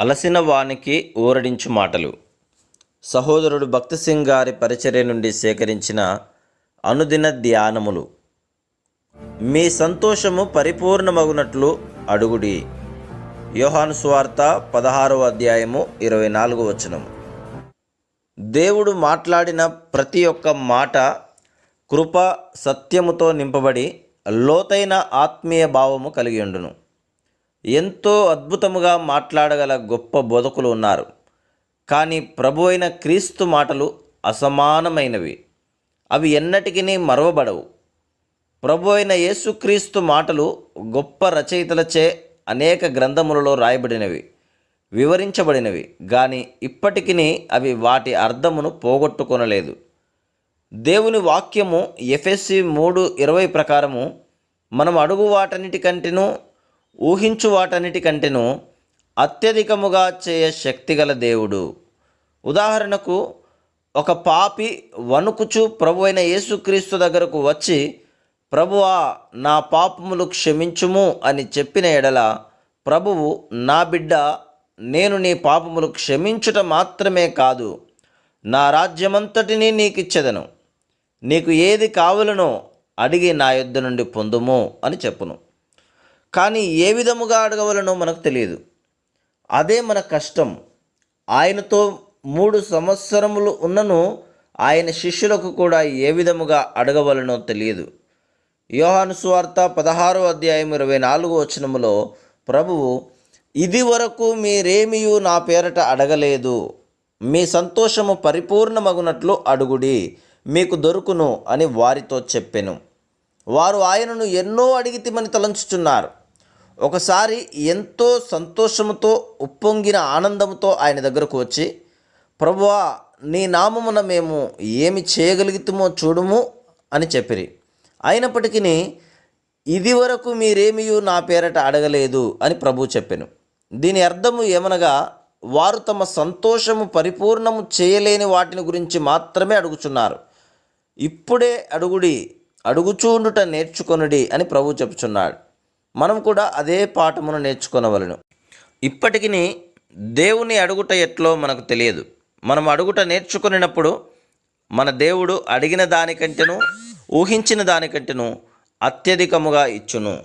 అలసిన వానికి ఊరడించు మాటలు. సహోదరుడు భక్తి సింగ్ గారి పరిచర్య నుండి సేకరించిన అనుదిన ధ్యానములు. మీ సంతోషము పరిపూర్ణమగునట్లు అడుగుడి. యోహాను స్వార్త పదహారవ అధ్యాయము ఇరవై నాలుగు వచనం దేవుడు మాట్లాడిన ప్రతి ఒక్క మాట కృప సత్యముతో నింపబడి లోతైన ఆత్మీయ భావము కలిగి ఉండును. ఎంతో అద్భుతముగా మాట్లాడగల గొప్ప బోధకులు ఉన్నారు. కానీ ప్రభు అయిన క్రీస్తు మాటలు అసమానమైనవి. అవి ఎన్నటికీ మరవబడవు. ప్రభు అయిన యేసుక్రీస్తు మాటలు గొప్ప రచయితలచే అనేక గ్రంథములలో రాయబడినవి వివరించబడినవి. కానీ ఇప్పటికీ అవి వాటి అర్థమును పోగొట్టుకొనలేదు. దేవుని వాక్యము ఎఫ్ఎస్సి మూడు ఇరవై ప్రకారము మనం అడుగు వాటన్నిటికంటేనూ ఊహించు వాటన్నిటికంటేను అత్యధికముగా చేయ శక్తిగల దేవుడు. ఉదాహరణకు ఒక పాపి వణుకుచు ప్రభు అయిన యేసుక్రీస్తు దగ్గరకు వచ్చి ప్రభువా నా పాపములు క్షమించుము అని చెప్పిన ఎడల ప్రభువు నా బిడ్డ నేను నీ పాపములు క్షమించుట మాత్రమే కాదు నా రాజ్యమంతటినీ నీకిచ్చెదను. నీకు ఏది కావలనో అడిగి నా యుద్ధ నుండి పొందుము అని చెప్పును. కానీ ఏ విధముగా అడగవలనో మనకు తెలియదు. అదే మన కష్టం. ఆయనతో మూడు సంవత్సరములు ఉన్నను ఆయన శిష్యులకు కూడా ఏ విధముగా అడగవలనో తెలియదు. యోహాను సువార్త పదహారో అధ్యాయం ఇరవై నాలుగు వచనములో ప్రభువు ఇది వరకు మీరేమియూ నా పేరట అడగలేదు. మీ సంతోషము పరిపూర్ణమగునట్లు అడుగుడి. మీకు దొరుకును అని వారితో చెప్పెను. వారు ఆయనను ఎన్నో అడిగితిమని తలంచుచున్నారు. ఒకసారి ఎంతో సంతోషముతో ఉప్పొంగిన ఆనందంతో ఆయన దగ్గరకు వచ్చి ప్రభువా నీ నామమున మేము ఏమి చేయగలుగుతామో చూడుము అని చెప్పిరి. అయినప్పటికీ ఇది వరకు మీరేమియూ నా పేరట అడగలేదు అని ప్రభు చెప్పాను. దీని అర్థము ఏమనగా వారు తమ సంతోషము పరిపూర్ణము చేయలేని వాటిని గురించి మాత్రమే అడుగుచున్నారు. ఇప్పుడే అడుగుడి అడుగుచూండుట నేర్చుకొనుడి అని ప్రభు చెప్పుచున్నాడు. మనం కూడా అదే పాఠమును నేర్చుకొనవలను. ఇప్పటికీ దేవుని అడుగుట ఎట్లో మనకు తెలియదు. మనం అడుగుట నేర్చుకున్నప్పుడు మన దేవుడు అడిగిన దానికంటేను ఊహించిన దానికంటేను అత్యధికముగా ఇచ్చును.